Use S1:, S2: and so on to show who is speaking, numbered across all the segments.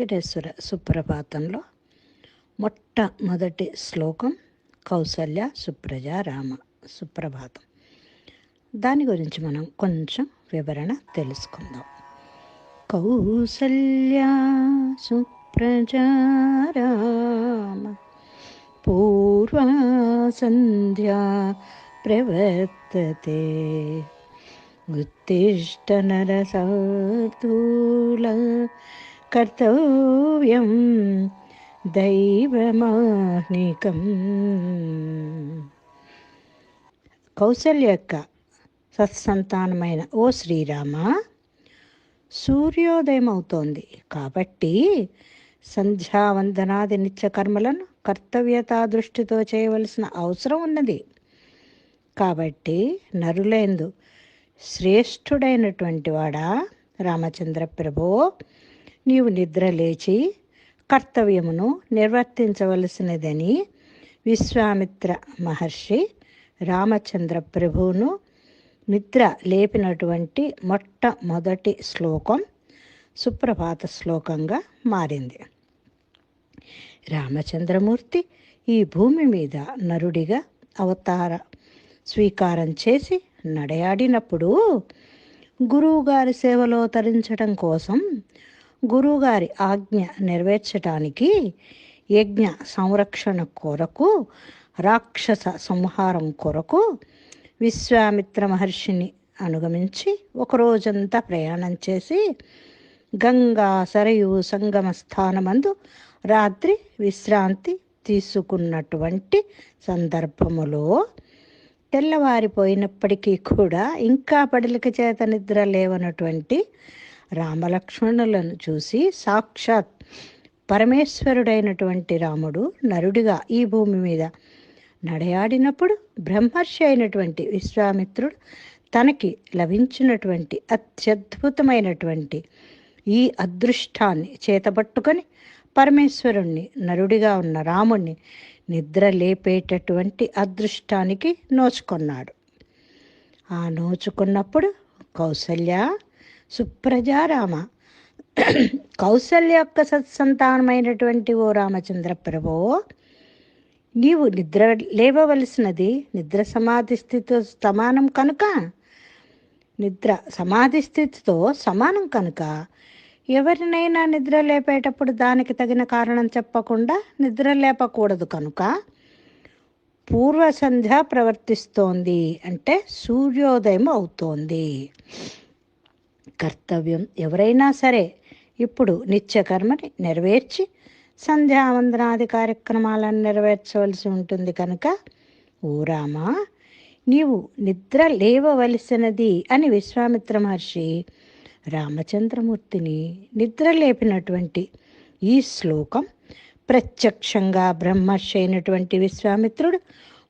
S1: వెంకటేశ్వర సుప్రభాతంలో మొట్టమొదటి శ్లోకం కౌసల్య సుప్రజ రామ సుప్రభాతం. దాని గురించి మనం కొంచెం వివరణ తెలుసుకుందాం. కౌసల్య సుప్రజారామ పూర్వ సంధ్యా ప్రవర్తతే ఉత్తిష్ట నరసూల కర్తవ్యం దైవమాహ్నికం కౌసల్య యొక్క సత్సంతానమైన ఓ శ్రీరామ సూర్యోదయం అవుతోంది కాబట్టి సంధ్యావందనాది నిత్య కర్మలను కర్తవ్యతా దృష్టితో చేయవలసిన అవసరం ఉన్నది. కాబట్టి నరులేందు శ్రేష్ఠుడైనటువంటి వాడా రామచంద్ర ప్రభో నీవు నిద్ర లేచి కర్తవ్యమును నిర్వర్తించవలసినదని విశ్వామిత్ర మహర్షి రామచంద్ర ప్రభువును నిద్ర లేపినటువంటి మొట్టమొదటి శ్లోకం సుప్రభాత శ్లోకంగా మారింది. రామచంద్రమూర్తి ఈ భూమి మీద నరుడిగా అవతార స్వీకారం చేసి నడయాడినప్పుడు గురువుగారి సేవలో తరించడం కోసం గురువుగారి ఆజ్ఞ నెరవేర్చడానికి యజ్ఞ సంరక్షణ కొరకు రాక్షస సంహారం కొరకు విశ్వామిత్ర మహర్షిని అనుగమించి ఒక రోజంతా ప్రయాణం చేసి గంగా సరయు సంగమ స్థానమందు రాత్రి విశ్రాంతి తీసుకున్నటువంటి సందర్భములో తెల్లవారిపోయినప్పటికీ కూడా ఇంకా పడలిక చేత నిద్ర లేవనటువంటి రామలక్ష్మణులను చూసి సాక్షాత్ పరమేశ్వరుడైనటువంటి రాముడు నరుడిగా ఈ భూమి మీద నడయాడినప్పుడు బ్రహ్మర్షి అయినటువంటి విశ్వామిత్రుడు తనకి లభించినటువంటి అత్యద్భుతమైనటువంటి ఈ అదృష్టాన్ని చేతపట్టుకొని పరమేశ్వరుణ్ణి నరుడిగా ఉన్న రాముణ్ణి నిద్ర లేపేటటువంటి అదృష్టానికి నోచుకున్నాడు. ఆ నోచుకున్నప్పుడు కౌసల్య సుప్రజారామ. కౌశల్య యొక్క సత్సంతానమైనటువంటి ఓ రామచంద్ర ప్రభో నీవు నిద్ర లేవవలసినది నిద్ర సమాధి స్థితితో సమానం కనుక నిద్ర సమాధి స్థితితో సమానం కనుక ఎవరినైనా నిద్ర లేపేటప్పుడు దానికి తగిన కారణం చెప్పకుండా నిద్ర లేపకూడదు కనుక పూర్వ సంధ్య ప్రవర్తిస్తోంది అంటే సూర్యోదయం అవుతోంది. కర్తవ్యం ఎవరైనా సరే ఇప్పుడు నిత్యకర్మని నెరవేర్చి సంధ్యావందనాది కార్యక్రమాలను నెరవేర్చవలసి ఉంటుంది కనుక ఓరామా నీవు నిద్ర లేవవలసినది అని విశ్వామిత్ర మహర్షి రామచంద్రమూర్తిని నిద్ర లేపినటువంటి ఈ శ్లోకం ప్రత్యక్షంగా బ్రహ్మర్షి అయినటువంటి విశ్వామిత్రుడు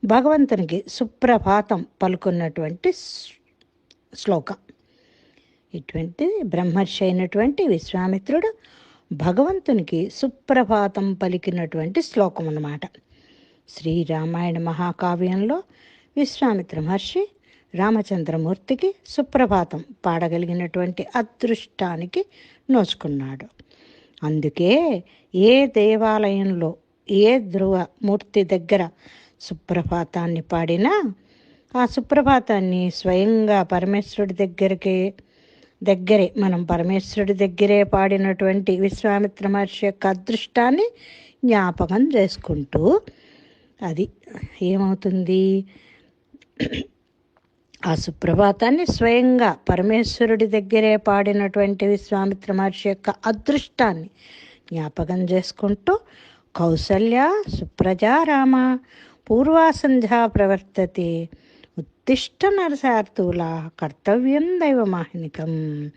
S1: భగవంతునికి సుప్రభాతం పలుకున్నటువంటి శ్లోకం. ఇటువంటి బ్రహ్మర్షి అయినటువంటి విశ్వామిత్రుడు భగవంతునికి సుప్రభాతం పలికినటువంటి శ్లోకం అన్నమాట. శ్రీరామాయణ మహాకావ్యంలో విశ్వామిత్ర మహర్షి రామచంద్రమూర్తికి సుప్రభాతం పాడగలిగినటువంటి అదృష్టానికి నోచుకున్నాడు. అందుకే ఏ దేవాలయంలో ఏ ధ్రువ మూర్తి దగ్గర సుప్రభాతాన్ని పాడినా ఆ సుప్రభాతాన్ని స్వయంగా పరమేశ్వరుడి దగ్గరికి దగ్గరే మనం పరమేశ్వరుడి దగ్గరే పాడినటువంటి విశ్వామిత్ర మహర్షి యొక్క అదృష్టాన్ని జ్ఞాపకం చేసుకుంటూ అది ఏమవుతుంది? ఆ సుప్రభాతాన్ని స్వయంగా పరమేశ్వరుడి దగ్గరే పాడినటువంటి విశ్వామిత్ర మహర్షి యొక్క అదృష్టాన్ని జ్ఞాపకం చేసుకుంటూ కౌసల్య సుప్రజారామ పూర్వాసంధ్యా ప్రవర్తతే ఉత్తిష్ట నరసార్థుల కర్తవ్యం దైవమాహినికం.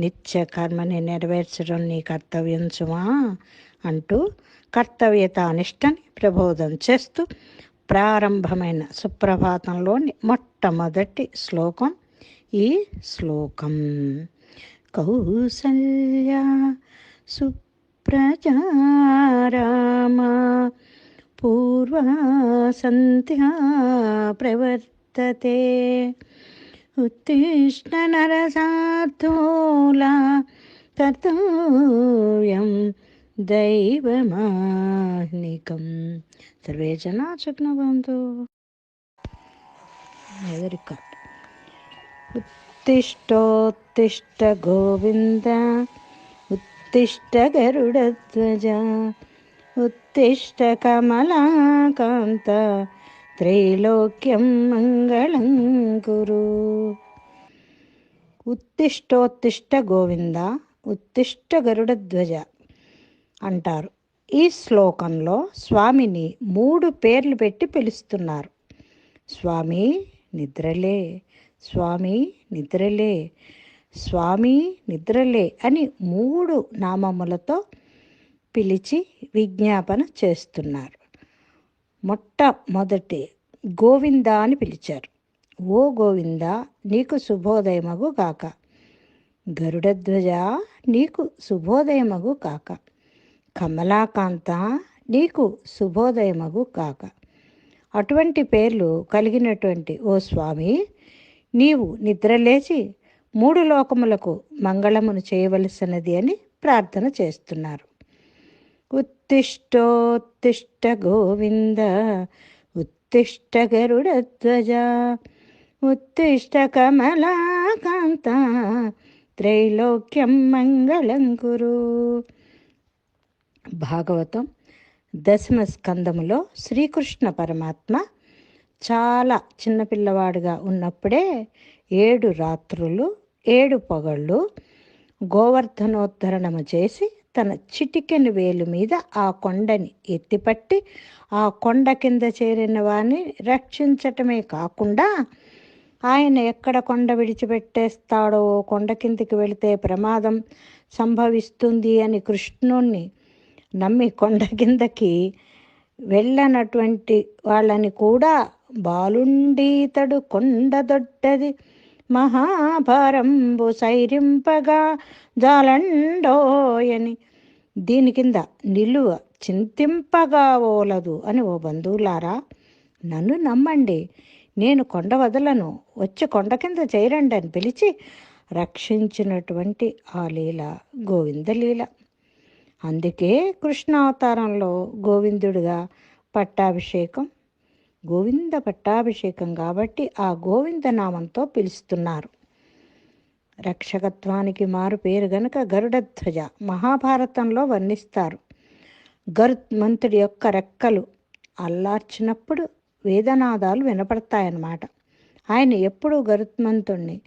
S1: నిత్య కర్మని నెరవేర్చడం నీ కర్తవ్యం సుమా అంటూ కర్తవ్యత నిష్టని ప్రబోధం చేస్తూ ప్రారంభమైన సుప్రభాతంలోని మొట్టమొదటి శ్లోకం ఈ శ్లోకం. కౌసల్య సుప్రజారామ పూర్వ సంధ్యా वर्तते उत्तिष्ठ नरसार्थोला कर्तव्यं दैवमाह्निकं सर्वे जनाः शक्नुवन्तु उत्तिष्ठोत्तिष्ठ गोविन्द उत्तिष्ठ गरुडध्वज उत्तिष्ठ कमलाकान्त త్రైలోక్యం మంగళం కురు ఉత్తిష్టోత్తిష్ట గోవింద ఉత్తిష్ట గరుడధ్వజ అంటారు. ఈ శ్లోకంలో స్వామిని మూడు పేర్లు పెట్టి పిలుస్తున్నారు. స్వామి నిద్రలే స్వామి నిద్రలే స్వామి నిద్రలే అని మూడు నామములతో పిలిచి విజ్ఞాపన చేస్తున్నారు. మొట్టమొదటి గోవింద అని పిలిచారు. ఓ గోవింద నీకు శుభోదయమగు కాక గరుడధ్వజ నీకు శుభోదయమగు కాక కమలాకాంత నీకు శుభోదయమగు కాక అటువంటి పేర్లు కలిగినటువంటి ఓ స్వామి నీవు నిద్రలేచి మూడు లోకములకు మంగళమును చేయవలసినది అని ప్రార్థన చేస్తున్నారు. ఉత్తిష్టోత్తిష్ట గోవింద ఉత్తిష్ట గరుడధ్వజ ఉత్తిష్ట కమలాకాంత త్రైలోక్యం మంగళం కురు భాగవతం దశమ స్కందములో శ్రీకృష్ణ పరమాత్మ చాలా చిన్నపిల్లవాడుగా ఉన్నప్పుడే ఏడు రాత్రులు ఏడు పొగళ్ళు గోవర్ధనోద్ధరణము చేసి తన చిటికెను వేలు మీద ఆ కొండని ఎత్తిపట్టి ఆ కొండ కింద చేరిన వారిని రక్షించటమే కాకుండా ఆయన ఎక్కడ కొండ విడిచిపెట్టేస్తాడో కొండ కిందికి వెళితే ప్రమాదం సంభవిస్తుంది అని కృష్ణుణ్ణి నమ్మి కొండ కిందకి వెళ్ళనటువంటి వాళ్ళని కూడా బాలుండీతడు కొండ దొడ్డది. మహాభారంబు సైరింపగా జాలండోయని దీని కింద నిలువ చింతింపగా ఓలదు అని ఓ బంధువులారా నన్ను నమ్మండి. నేను కొండ వదలను. వచ్చి కొండ కింద చేరండి అని పిలిచి రక్షించినటువంటి ఆ లీల గోవిందలీల అందుకే కృష్ణావతారంలో గోవిందుడిగా పట్టాభిషేకం గోవింద పట్టాభిషేకం కాబట్టి ఆ గోవింద నామంతో పిలుస్తున్నారు. రక్షకత్వానికి మారు పేరు గనుక గరుడధ్వజ మహాభారతంలో వర్ణిస్తారు. గరుత్మంతుడి యొక్క రెక్కలు అల్లార్చినప్పుడు వేదనాదాలు వినపడతాయన్నమాట. ఆయన ఎప్పుడూ గరుత్మంతుణ్ణి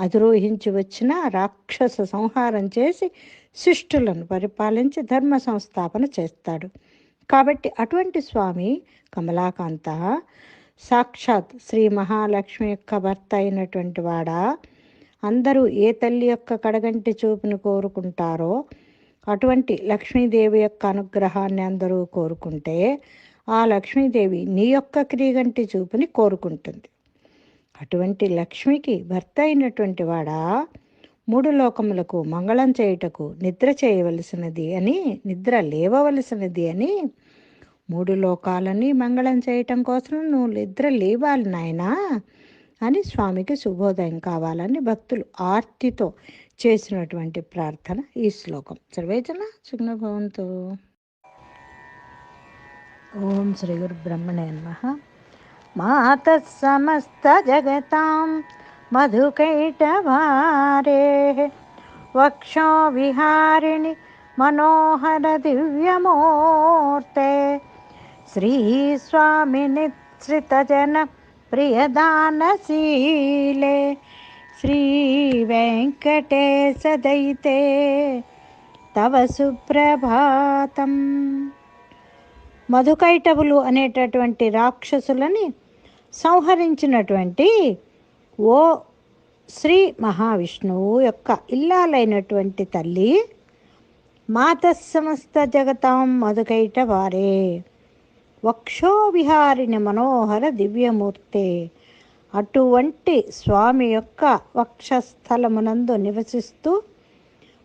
S1: అధిరోహించి వచ్చిన రాక్షస సంహారం చేసి శిష్టులను పరిపాలించి ధర్మ సంస్థాపన చేస్తాడు. కాబట్టి అటువంటి స్వామి కమలాకాంత సాక్షాత్ శ్రీ మహాలక్ష్మి యొక్క భర్త అయినటువంటి వాడా అందరూ ఏ తల్లి యొక్క కడగంటి చూపును కోరుకుంటారో అటువంటి లక్ష్మీదేవి యొక్క అనుగ్రహాన్ని అందరూ కోరుకుంటే ఆ లక్ష్మీదేవి నీ యొక్క క్రీగంటి చూపుని కోరుకుంటుంది. అటువంటి లక్ష్మికి భర్త అయినటువంటి వాడా మూడు లోకములకు మంగళం చేయుటకు నిద్ర చేయవలసినది అని నిద్ర లేవవలసినది అని మూడు లోకాలని మంగళం చేయటం కోసం నువ్వు నిద్ర లేవాలి నాయనా. అని స్వామికి శుభోదయం కావాలని భక్తులు ఆర్తితో చేసినటువంటి ప్రార్థన ఈ శ్లోకం. సర్వేజన సుగ్నభవంతు ఓం శ్రీ గురు బ్రహ్మణే నమ. మాత సమస్త జగతాం మధుకైటవారే. వక్షో విహారిణి మనోహర దివ్యమూర్తే. శ్రీస్వామినిశ్రితజన ప్రియదానశీలే. శ్రీవేంకటేశదైతే తవ సుప్రభాతం. మధుకైటవులు అనేటటువంటి రాక్షసులని సంహరించినటువంటి ఓ శ్రీ మహావిష్ణువు యొక్క ఇల్లాలైనటువంటి తల్లి మాత సమస్త జగతాం మధుకైట వారే వక్షోవిహారిణి మనోహర దివ్యమూర్తే. అటువంటి స్వామి యొక్క వక్షస్థలమునందు నివసిస్తూ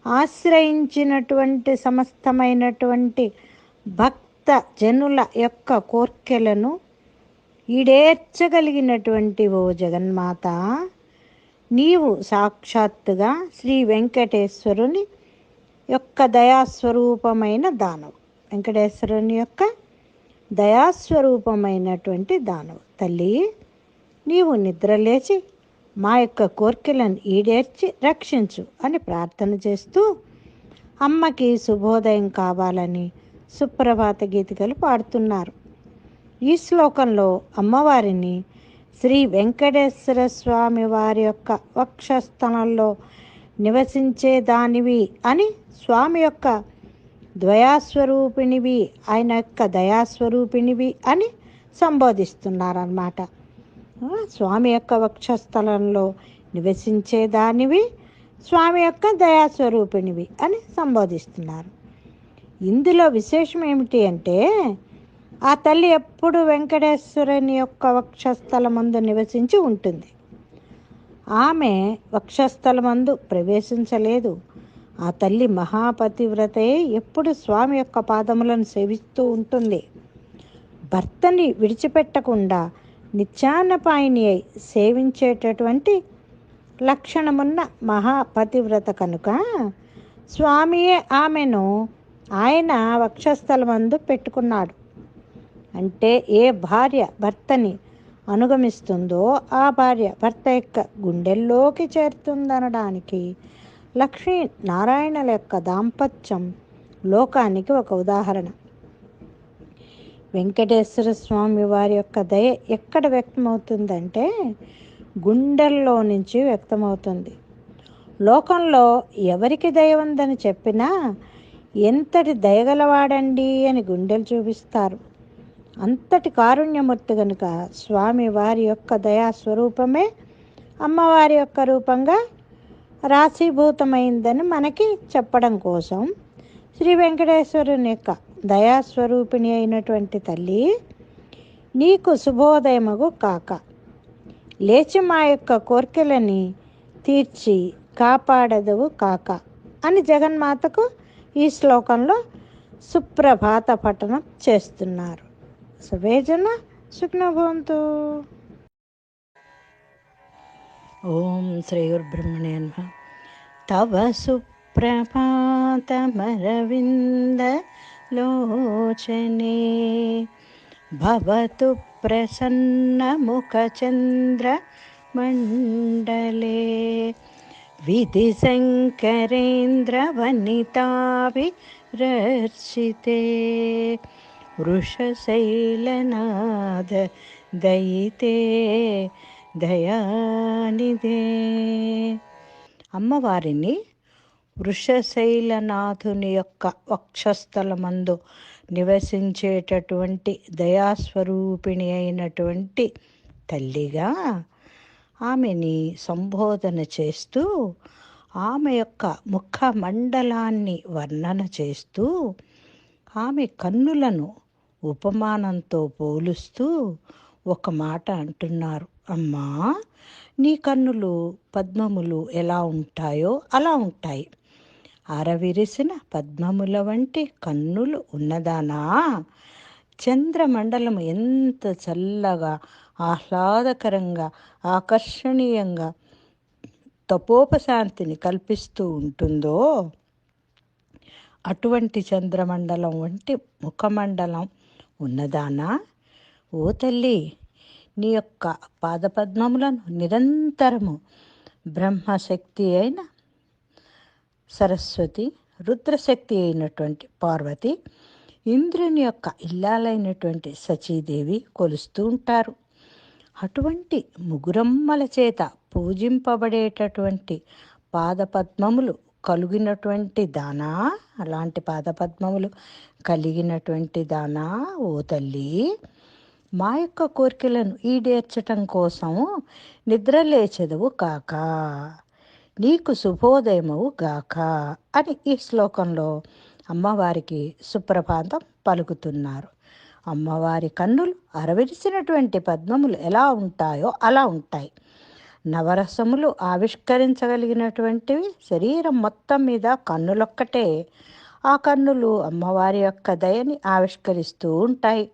S1: ఆశ్రయించినటువంటి సమస్తమైనటువంటి భక్త జనుల యొక్క కోర్కెలను ఈడేర్చగలిగినటువంటి ఓ జగన్మాత నీవు సాక్షాత్తుగా శ్రీ వెంకటేశ్వరుని యొక్క దయాస్వరూపమైన దానం వెంకటేశ్వరుని యొక్క దయాస్వరూపమైనటువంటి దానవు. తల్లి నీవు నిద్రలేచి మా యొక్క కోర్కెలను ఈడేర్చి రక్షించు అని ప్రార్థన చేస్తూ అమ్మకి శుభోదయం కావాలని సుప్రభాత గీతికలు పాడుతున్నారు. ఈ శ్లోకంలో అమ్మవారిని శ్రీ వెంకటేశ్వర స్వామి వారి యొక్క వక్షస్థలంలో నివసించే దానివి అని స్వామి యొక్క ద్వయాస్వరూపిణివి ఆయన యొక్క దయాస్వరూపిణివి అని సంబోధిస్తున్నారన్నమాట. స్వామి యొక్క వక్షస్థలంలో నివసించే దానివి స్వామి యొక్క దయాస్వరూపిణివి అని సంబోధిస్తున్నారు. ఇందులో విశేషం ఏమిటి అంటే ఆ తల్లి ఎప్పుడు వెంకటేశ్వరుని యొక్క వక్షస్థలమందు నివసించి ఉంటుంది. ఆమె వక్షస్థలమందు ప్రవేశించలేదు. ఆ తల్లి మహాపతివ్రతయే ఎప్పుడు స్వామి యొక్క పాదములను సేవిస్తూ ఉంటుంది. భర్తని విడిచిపెట్టకుండా నిత్యాన్నపాయిని అయి సేవించేటటువంటి లక్షణమున్న మహాపతివ్రత కనుక స్వామియే ఆమెను ఆయన వక్షస్థలమందు పెట్టుకున్నాడు. అంటే ఏ భార్య భర్తని అనుగమిస్తుందో ఆ భార్య భర్త యొక్క గుండెల్లోకి చేరుతుందనడానికి లక్ష్మీ నారాయణల యొక్క దాంపత్యం లోకానికి ఒక ఉదాహరణ. వెంకటేశ్వర స్వామి వారి యొక్క దయ ఎక్కడ వ్యక్తమవుతుందంటే గుండెల్లో నుంచి వ్యక్తమవుతుంది. లోకంలో ఎవరికి దయ ఉందని చెప్పినా ఎంతటి దయగలవాడండి అని గుండెలు చూపిస్తారు. అంతటి కారుణ్యమూర్తి కనుక స్వామి వారి యొక్క దయా స్వరూపమే అమ్మవారి యొక్క రూపంగా రాశీభూతమైందని మనకి చెప్పడం కోసం శ్రీ వెంకటేశ్వరుని యొక్క దయాస్వరూపిణి అయినటువంటి తల్లి నీకు శుభోదయమగు కాక. లేచి మా యొక్క కోర్కెలని తీర్చి కాపాడదువు కాక అని జగన్మాతకు ఈ శ్లోకంలో సుప్రభాత పఠనం చేస్తున్నారు. సువేజన సుఖ్నభవంతు. ॐ श्रीगुर्ब्रह्मणे नमः। तव सुप्रभातमरविन्दलोचने भवतु प्रसन्नमुखचन्द्रमण्डले विधिशङ्करेन्द्रवनिताभिरर्चिते वृषशैलनादयिते దయానిదే. అమ్మవారిని వృషశైలనాథుని యొక్క వక్షస్థలమందు నివసించేటటువంటి దయాస్వరూపిణి అయినటువంటి తల్లిగా ఆమెని సంబోధన చేస్తూ ఆమె యొక్క ముఖ మండలాన్ని వర్ణన చేస్తూ ఆమె కన్నులను ఉపమానంతో పోలుస్తూ ఒక మాట అంటున్నారు. అమ్మా నీ కన్నులు పద్మములు ఎలా ఉంటాయో అలా ఉంటాయి. అరవిరిసిన పద్మముల వంటి కన్నులు ఉన్నదానా? చంద్రమండలం ఎంత చల్లగా ఆహ్లాదకరంగా ఆకర్షణీయంగా తపోపశాంతిని కల్పిస్తూ ఉంటుందో? అటువంటి చంద్రమండలం వంటి ముఖమండలం ఉన్నదానా? ఓ తల్లి నీ యొక్క పాదపద్మములను నిరంతరము బ్రహ్మశక్తి అయిన సరస్వతి రుద్రశక్తి అయినటువంటి పార్వతి ఇంద్రుని యొక్క ఇల్లాలైనటువంటి సచీదేవి కొలుస్తూ ఉంటారు. అటువంటి ముగురమ్మల చేత పూజింపబడేటటువంటి పాదపద్మములు కలిగినటువంటి దానా అలాంటి పాదపద్మములు కలిగినటువంటి దానా ఓ తల్లి మా యొక్క కోరికలను ఈడేర్చటం కోసం నిద్రలేచెదవు కాక నీకు శుభోదయమవు గాక అని ఈ శ్లోకంలో అమ్మవారికి సుప్రభాతం పలుకుతున్నారు. అమ్మవారి కన్నులు అరవిరిసినటువంటి పద్మములు ఎలా ఉంటాయో అలా ఉంటాయి. నవరసములు ఆవిష్కరించగలిగినటువంటివి శరీరం మొత్తం మీద కన్నులొక్కటే. ఆ కన్నులు అమ్మవారి యొక్క దయని ఆవిష్కరిస్తూ ఉంటాయి.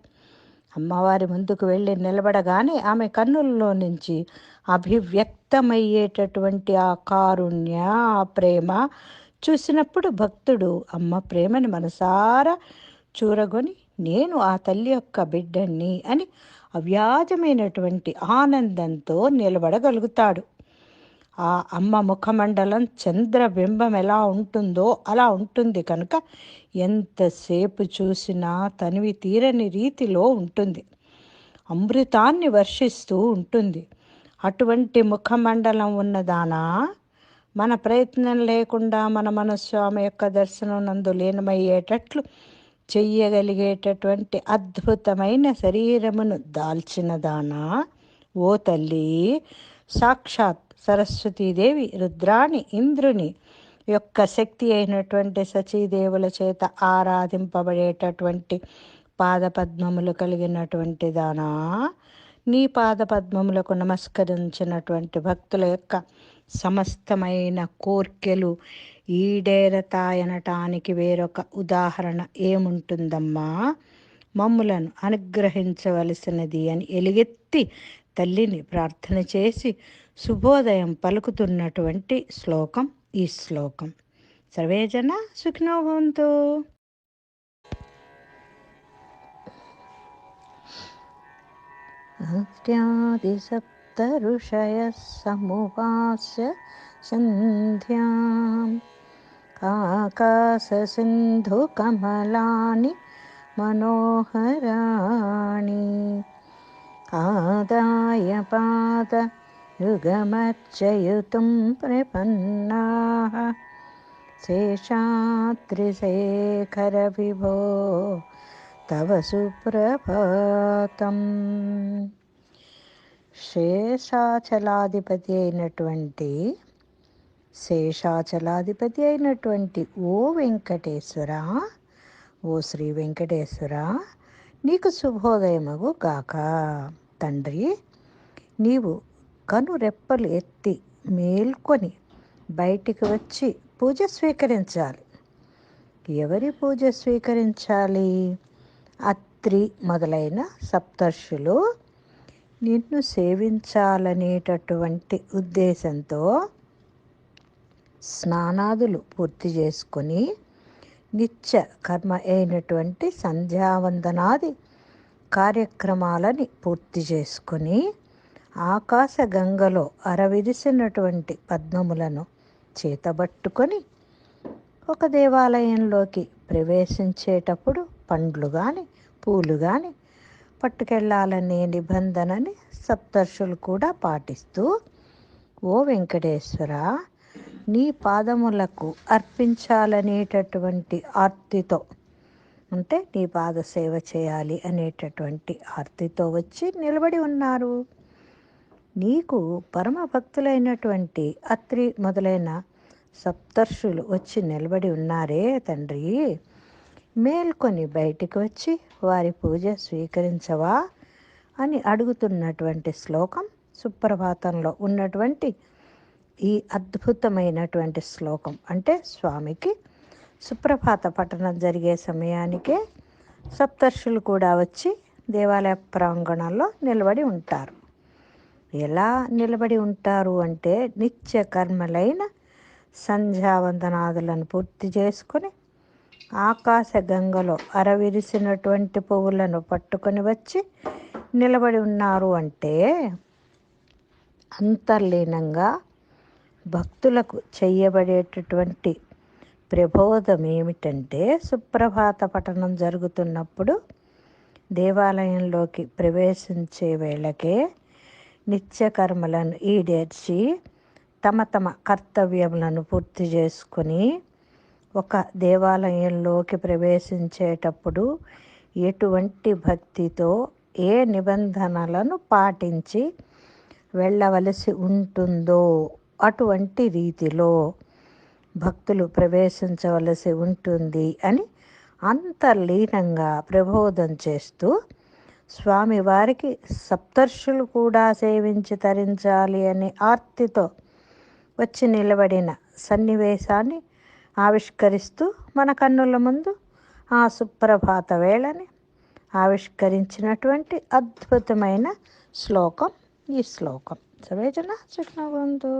S1: అమ్మవారి ముందుకు వెళ్ళి నిలబడగానే ఆమె కన్నుల్లో నుంచి అభివ్యక్తమయ్యేటటువంటి ఆ కారుణ్య ఆ ప్రేమ చూసినప్పుడు భక్తుడు అమ్మ ప్రేమని మనసారా చూరగొని నేను ఆ తల్లి యొక్క బిడ్డని అని అవ్యాజమైనటువంటి ఆనందంతో నిలబడగలుగుతాడు. ఆ అమ్మ ముఖమండలం చంద్రబింబం ఎలా ఉంటుందో అలా ఉంటుంది కనుక ఎంతసేపు చూసినా తనివి తీరని రీతిలో ఉంటుంది. అమృతాన్ని వర్షిస్తూ ఉంటుంది. అటువంటి ముఖమండలం ఉన్నదానా? మన ప్రయత్నం లేకుండా మన మనస్సు ఆమె యొక్క దర్శనం నందు లీనమయ్యేటట్లు చెయ్యగలిగేటటువంటి అద్భుతమైన శరీరమును దాల్చినదానా? ఓ తల్లి సాక్షాత్ సరస్వతీదేవి రుద్రాణి ఇంద్రుని యొక్క శక్తి అయినటువంటి సచీదేవుల చేత ఆరాధింపబడేటటువంటి పాదపద్మములు కలిగినటువంటి దానా. నీ పాదపద్మములకు నమస్కరించినటువంటి భక్తుల యొక్క సమస్తమైన కోర్కెలు ఈడేరతాయనటానికి వేరొక ఉదాహరణ ఏముంటుందమ్మా? మమ్ములను అనుగ్రహించవలసినది అని ఎలుగెత్తి తల్లిని ప్రార్థన చేసి శుభోదయం పలుకుతున్నటువంటి శ్లోకం ఈ శ్లోకం సర్వే జన సుఖినో భవంతు ऋषयः समुपास्य सन्ध्याम् आकाशसिन्धुकमलानि मनोहराणि आदाय पादयुगमर्चयितुं प्रपन्नाः शेषात्रिशेखरविभो तव సుప్రభాతం శేషాచలాధిపతి అయినటువంటి శేషాచలాధిపతి అయినటువంటి ఓ వెంకటేశ్వర ఓ శ్రీ వెంకటేశ్వర నీకు శుభోదయమగు గాక తండ్రి నీవు కనురెప్పలు ఎత్తి మేల్కొని బయటికి వచ్చి పూజ స్వీకరించాలి. ఎవరి పూజ స్వీకరించాలి? అత్రి మొదలైన సప్తర్షులు నిన్ను సేవించాలనేటటువంటి ఉద్దేశంతో స్నానాదులు పూర్తి చేసుకొని నిత్య కర్మ అయినటువంటి సంధ్యావందనాది కార్యక్రమాలని పూర్తి చేసుకొని ఆకాశ గంగలో అరవిరిసినటువంటి పద్మములను చేతబట్టుకొని ఒక దేవాలయంలోకి ప్రవేశించేటప్పుడు పండ్లు కానీ పూలు కానీ పట్టుకెళ్ళాలనే నిబంధనని సప్తర్షులు కూడా పాటిస్తూ ఓ వెంకటేశ్వర నీ పాదములకు అర్పించాలనేటటువంటి ఆర్తితో అంటే నీ పాద సేవ చేయాలి అనేటటువంటి ఆర్తితో వచ్చి నిలబడి ఉన్నారు. నీకు పరమ భక్తులైనటువంటి అత్రి మొదలైన సప్తర్షులు వచ్చి నిలబడి ఉన్నారే తండ్రి. మేల్కొని బయటికి వచ్చి వారి పూజ స్వీకరించవా అని అడుగుతున్నటువంటి శ్లోకం సుప్రభాతంలో ఉన్నటువంటి ఈ అద్భుతమైనటువంటి శ్లోకం. అంటే స్వామికి సుప్రభాత పఠనం జరిగే సమయానికే సప్తర్షులు కూడా వచ్చి దేవాలయ ప్రాంగణంలో నిలబడి ఉంటారు. ఎలా నిలబడి ఉంటారు అంటే నిత్య కర్మలైన సంధ్యావందనాదులను పూర్తి చేసుకొని ఆకాశ గంగలో అరవిరిసినటువంటి పువ్వులను పట్టుకొని వచ్చి నిలబడి ఉన్నారు అంటే అంతర్లీనంగా భక్తులకు చెయ్యబడేటటువంటి ప్రబోధం ఏమిటంటే సుప్రభాత పఠనం జరుగుతున్నప్పుడు దేవాలయంలోకి ప్రవేశించే వేళకే నిత్యకర్మలను ఈడేర్చి తమ తమ కర్తవ్యములను పూర్తి చేసుకుని ఒక దేవాలయంలోకి ప్రవేశించేటప్పుడు ఎటువంటి భక్తితో ఏ నిబంధనలను పాటించి వెళ్ళవలసి ఉంటుందో అటువంటి రీతిలో భక్తులు ప్రవేశించవలసి ఉంటుంది అని అంతర్లీనంగా ప్రబోధం చేస్తూ స్వామివారికి సప్తర్షులు కూడా సేవించి తరించాలి అనే ఆర్తితో వచ్చి నిలబడిన సన్నివేశాన్ని ఆవిష్కరిస్తూ మన కన్నుల ముందు ఆ సుప్రభాత వేళని ఆవిష్కరించినటువంటి అద్భుతమైన శ్లోకం ఈ శ్లోకం. సవేజన బంధు